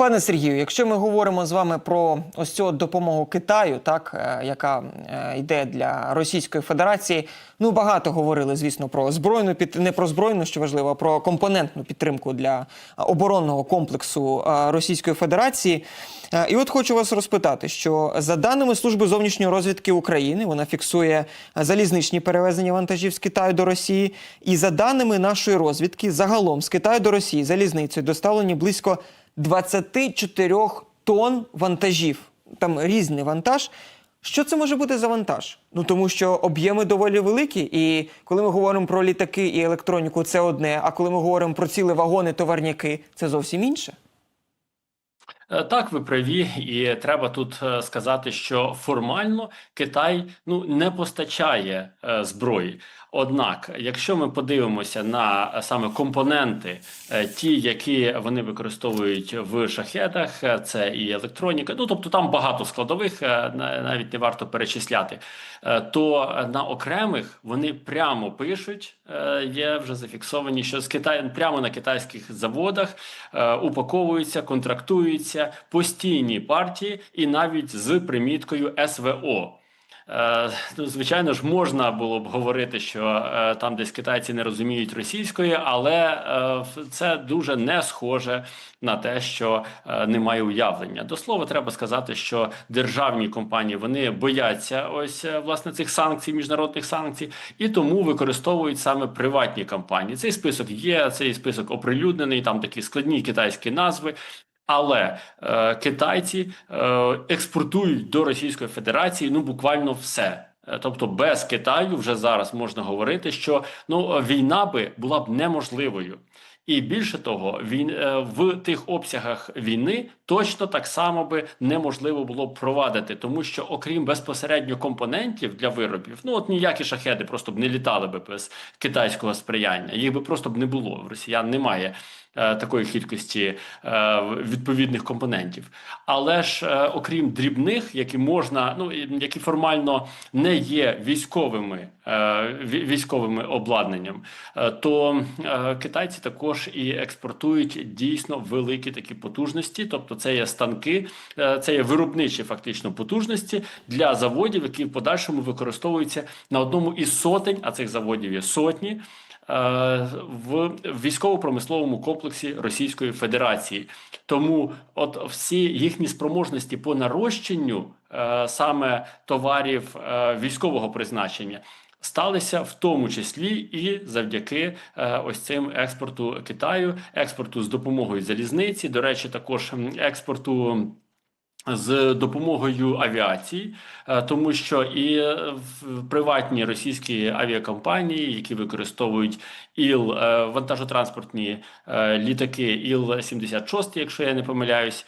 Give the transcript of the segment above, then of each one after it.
Пане Сергію, якщо ми говоримо з вами про ось цю допомогу Китаю, так е, яка е, йде для Російської Федерації, ну багато говорили, звісно, про збройну під не про збройну, що важливо, а про компонентну підтримку для оборонного комплексу е, Російської Федерації. І от хочу вас розпитати, що за даними служби зовнішньої розвідки України, вона фіксує залізничні перевезення вантажів з Китаю до Росії. І за даними нашої розвідки, загалом з Китаю до Росії залізницею доставлені близько 24 тонн вантажів. Там різний вантаж. Що це може бути за вантаж? Ну тому що об'єми доволі великі, і коли ми говоримо про літаки і електроніку, це одне. А коли ми говоримо про цілі вагони, товарняки, це зовсім інше. Е, Так, ви праві, і треба тут е, сказати, що формально Китай ну не постачає е, зброї. Однак, якщо ми подивимося на е, саме компоненти, е, ті, які вони використовують в шахетах, е, це і електроніка, ну тобто там багато складових, на- навіть не варто перечисляти, то на окремих вони прямо пишуть, є вже зафіксовані, що з Китаю прямо на китайських заводах упаковуються, контрактуються постійні партії, і навіть з приміткою СВО. Е, звичайно ж, можна було б говорити, що е, там десь китайці не розуміють російської, але е, це дуже не схоже на те, що немає уявлення. До слова, треба сказати, що державні компанії вони бояться ось власне цих санкцій, міжнародних санкцій, і тому використовують саме приватні компанії. Цей список є, цей список оприлюднений, там такі складні китайські назви. Але е, китайці е, експортують до Російської Федерації ну буквально все. Е, Тобто без Китаю вже зараз можна говорити, що ну війна би була б неможливою. І більше того, він е, в тих обсягах війни точно так само би неможливо було б провадити, тому що окрім безпосередньо компонентів для виробів, ну от ніякі шахеди просто б не літали би без китайського сприяння. Їх би просто б не було. В росіян немає такої кількості е, відповідних компонентів. Але ж е, окрім дрібних, які можна, ну які формально не є військовими е, військовими обладнанням, е, то е, китайці також і експортують дійсно великі такі потужності. Тобто, це є станки, е, це є виробничі фактично потужності для заводів, які в подальшому використовуються на одному із сотень, а цих заводів є сотні. Е, В військово-промисловому комплексі Російської Федерації, тому от всі їхні спроможності по нарощенню е, саме товарів е, військового призначення сталися в тому числі і завдяки е, ось цим експорту Китаю, експорту з допомогою залізниці. До речі, також експорту. З допомогою авіації, е, тому що і в- приватні російські авіакомпанії, які використовують іл е, вантажотранспортні е, літаки Іл-76, якщо я не помиляюсь,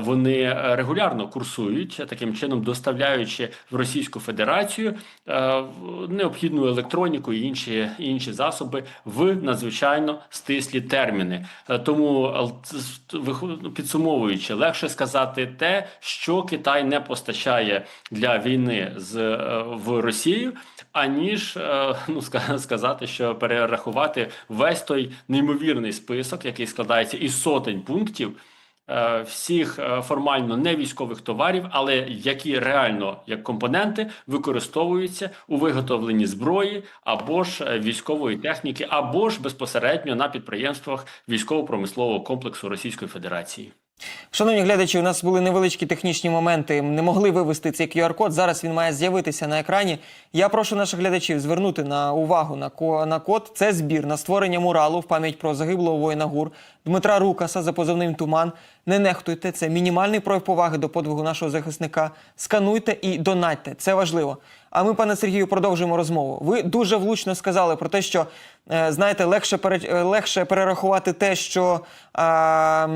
вони регулярно курсують таким чином, доставляючи в Російську Федерацію е, необхідну електроніку і інші, інші засоби в надзвичайно стислі терміни. Е, Тому е, підсумовуючи, легше сказати те, що Китай не постачає для війни з е, в Росію, аніж е, ну сказати, що перерахувати весь той неймовірний список, який складається із сотень пунктів. Е, Всіх е, формально не військових товарів, але які реально як компоненти використовуються у виготовленні зброї або ж е, військової техніки, або ж безпосередньо на підприємствах військово-промислового комплексу Російської Федерації. Шановні глядачі, у нас були невеличкі технічні моменти. Не могли вивести цей QR-код. Зараз він має з'явитися на екрані. Я прошу наших глядачів звернути на увагу на ко- на код. Це збір на створення муралу в пам'ять про загиблого воїна ГУР Дмитра Рукаса за позивним Туман. Не нехтуйте. Це мінімальний прояв поваги до подвигу нашого захисника. Скануйте і донатьте. Це важливо. А ми, пане Сергію, продовжуємо розмову. Ви дуже влучно сказали про те, що е, знаєте, легше пере, е, легше перерахувати те, що, а,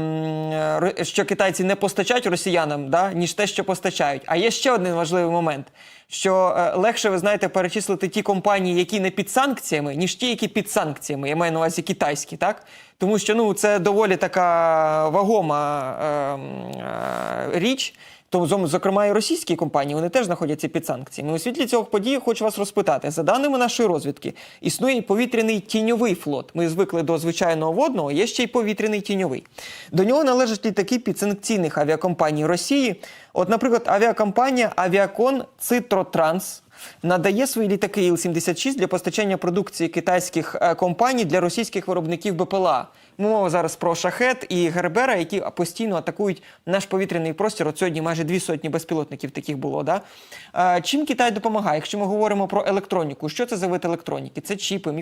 що китайці не постачають росіянам, да, ніж те, що постачають. А є ще один важливий момент: що е, легше, ви знаєте, перечислити ті компанії, які не під санкціями, ніж ті, які під санкціями. Я маю на увазі китайські, так? Тому що ну це доволі така вагома е, е, річ. тому зокрема і російські компанії, вони теж знаходяться під санкціями. У світлі цього події хочу вас розпитати. За даними нашої розвідки, існує повітряний тіньовий флот. Ми звикли до звичайного водного, є ще й повітряний тіньовий. До нього належать літаки підсанкційних авіакомпаній Росії. От, наприклад, авіакомпанія Авіакон Цитротранс надає свої літаки Іл-76 для постачання продукції китайських е, компаній для російських виробників БПЛА. Мова зараз про шахет і Гербера, які постійно атакують наш повітряний простір. От сьогодні майже дві сотні безпілотників таких було. Да? Е, Чим Китай допомагає? Якщо ми говоримо про електроніку, що це за вид електроніки? Це чіпи,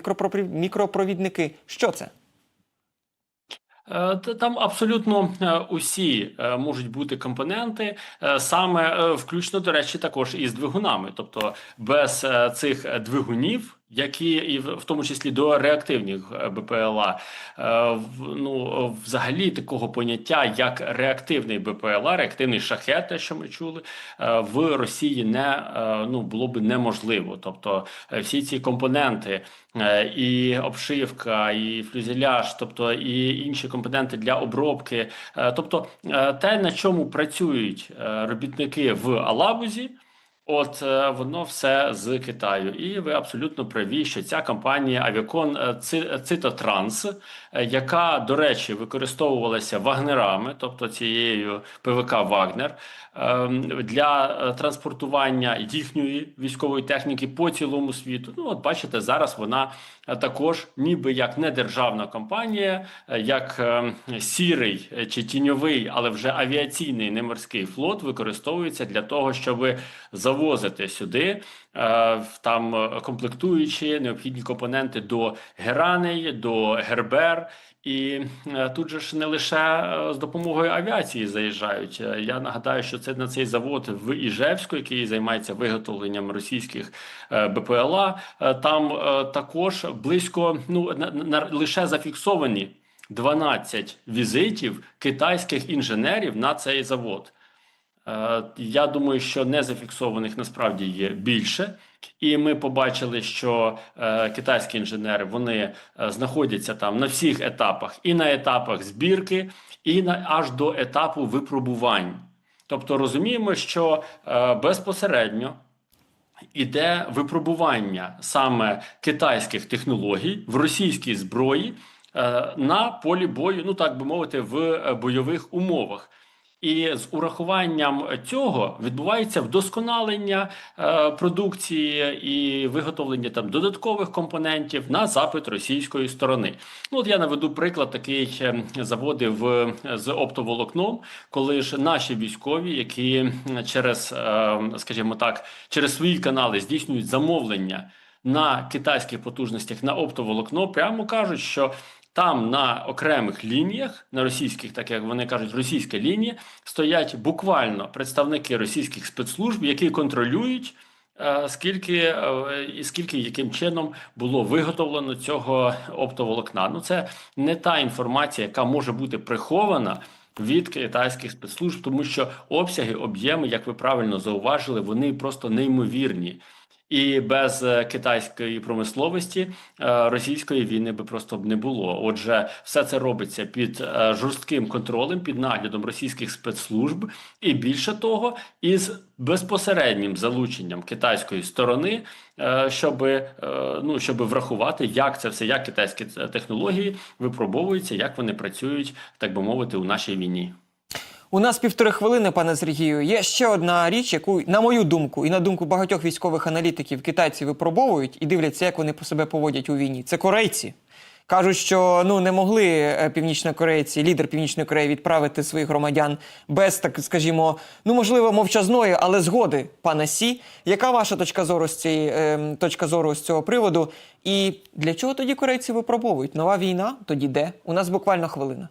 мікропровідники. Що це? Е, та- Там абсолютно е, усі е, можуть бути компоненти, саме включно, до речі, також із двигунами. Тобто без цих двигунів, які і в тому числі до реактивних е, БПЛА, е, ну взагалі такого поняття, як реактивний БПЛА, реактивний шахет, те, що ми чули, е, в Росії не ну було би неможливо. Тобто всі ці компоненти. І обшивка, і фюзеляж, тобто і інші компоненти для обробки. Тобто те, на чому працюють робітники в Алабузі. От е, воно все з Китаю, і ви абсолютно праві, що ця компанія Авіакон е, Цитотранс, е, яка, до речі, використовувалася вагнерами, тобто цією ПВК Вагнер, ем, для транспортування їхньої військової техніки по цілому світу. Ну, от бачите, зараз вона також, ніби як не державна компанія, як е, сірий чи тіньовий, але вже авіаційний не морський флот використовується для того, щоб завозити сюди е, там е, комплектуючі необхідні компоненти до гераней, до гербер. І е, тут же ж не лише з допомогою авіації заїжджають. Я нагадаю, що це на цей завод в Іжевську, який займається виготовленням російських БПЛА. Там також близько ну на, на лише зафіксовані 12 візитів китайських інженерів на цей завод. Е, Я думаю, що незафіксованих насправді є більше, і ми побачили, що е, китайські інженери вони е, знаходяться там на всіх етапах, і на етапах збірки, і на аж до етапу випробувань. Тобто розуміємо, що безпосередньо іде випробування саме китайських технологій в російській зброї на полі бою, ну так би мовити, в бойових умовах. І з урахуванням цього відбувається вдосконалення е, продукції і виготовлення там додаткових компонентів на запит російської сторони. Ну от я наведу приклад такий е, заводи в з оптоволокном, коли ж наші військові, які через, е, скажімо так, через свої канали здійснюють замовлення на китайських потужностях на оптоволокно, прямо кажуть, що там на окремих лініях, на російських, так як вони кажуть, російська лінія, стоять буквально представники російських спецслужб, які контролюють. е, Скільки е, і скільки яким чином було виготовлено цього оптоволокна? Ну це не та інформація, яка може бути прихована від китайських спецслужб, тому що обсяги, об'єми, як ви правильно зауважили, вони просто неймовірні. І без е, китайської промисловості е, російської війни би просто б не було. Отже, все це робиться під е, жорстким контролем, під наглядом російських спецслужб, і більше того, із безпосереднім залученням китайської сторони, щоб, ну, щоб врахувати, як це все, як китайські технології випробовуються, як вони працюють, так би мовити, у нашій війні. У нас півтори хвилини, пане Сергію. Є ще одна річ, яку, на мою думку, і на думку багатьох військових аналітиків, китайці випробовують і дивляться, як вони по себе поводять у війні. Це корейці. Кажуть, що ну не могли е, північнокорейці, лідер Північної Кореї відправити своїх громадян без, так скажімо, ну можливо, мовчазної, але згоди пана Сі. Яка ваша точка зору з цієї е, точка зору з цього приводу? І для чого тоді корейці випробовують? Нова війна? Тоді де? У нас буквально хвилина.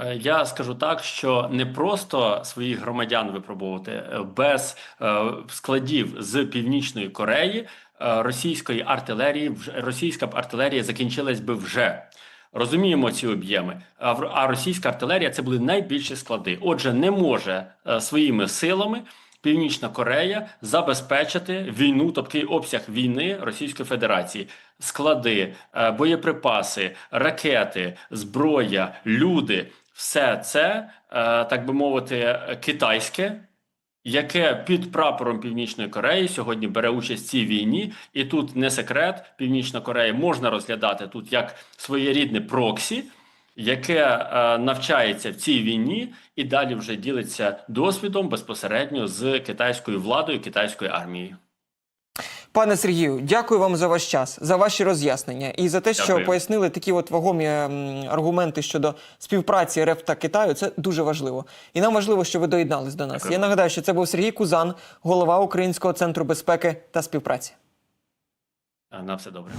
Е, Я скажу так, що не просто своїх громадян випробовувати е, без е, складів з північної Кореї, російської артилерії, російська артилерія закінчилась би вже. Розуміємо ці об'єми. А російська артилерія це були найбільші склади. Отже, не може своїми силами Північна Корея забезпечити війну, тобто обсяг війни Російської Федерації, склади, боєприпаси, ракети, зброя, люди. Все це, е, так би мовити, китайське, яке під прапором Північної Кореї сьогодні бере участь в цій війні, і тут не секрет, Північна Корея можна розглядати тут як своєрідне проксі, яке е, навчається в цій війні і далі вже ділиться досвідом безпосередньо з китайською владою, китайською армією. Пане Сергію, дякую вам за ваш час, за ваші роз'яснення і за те, що Дякую. пояснили такі от вагомі аргументи щодо співпраці РФ та Китаю. Це дуже важливо. І нам важливо, що ви доєднались до нас. Дякую. Я нагадаю, що це був Сергій Кузан, голова Українського центру безпеки та співпраці. На все добре.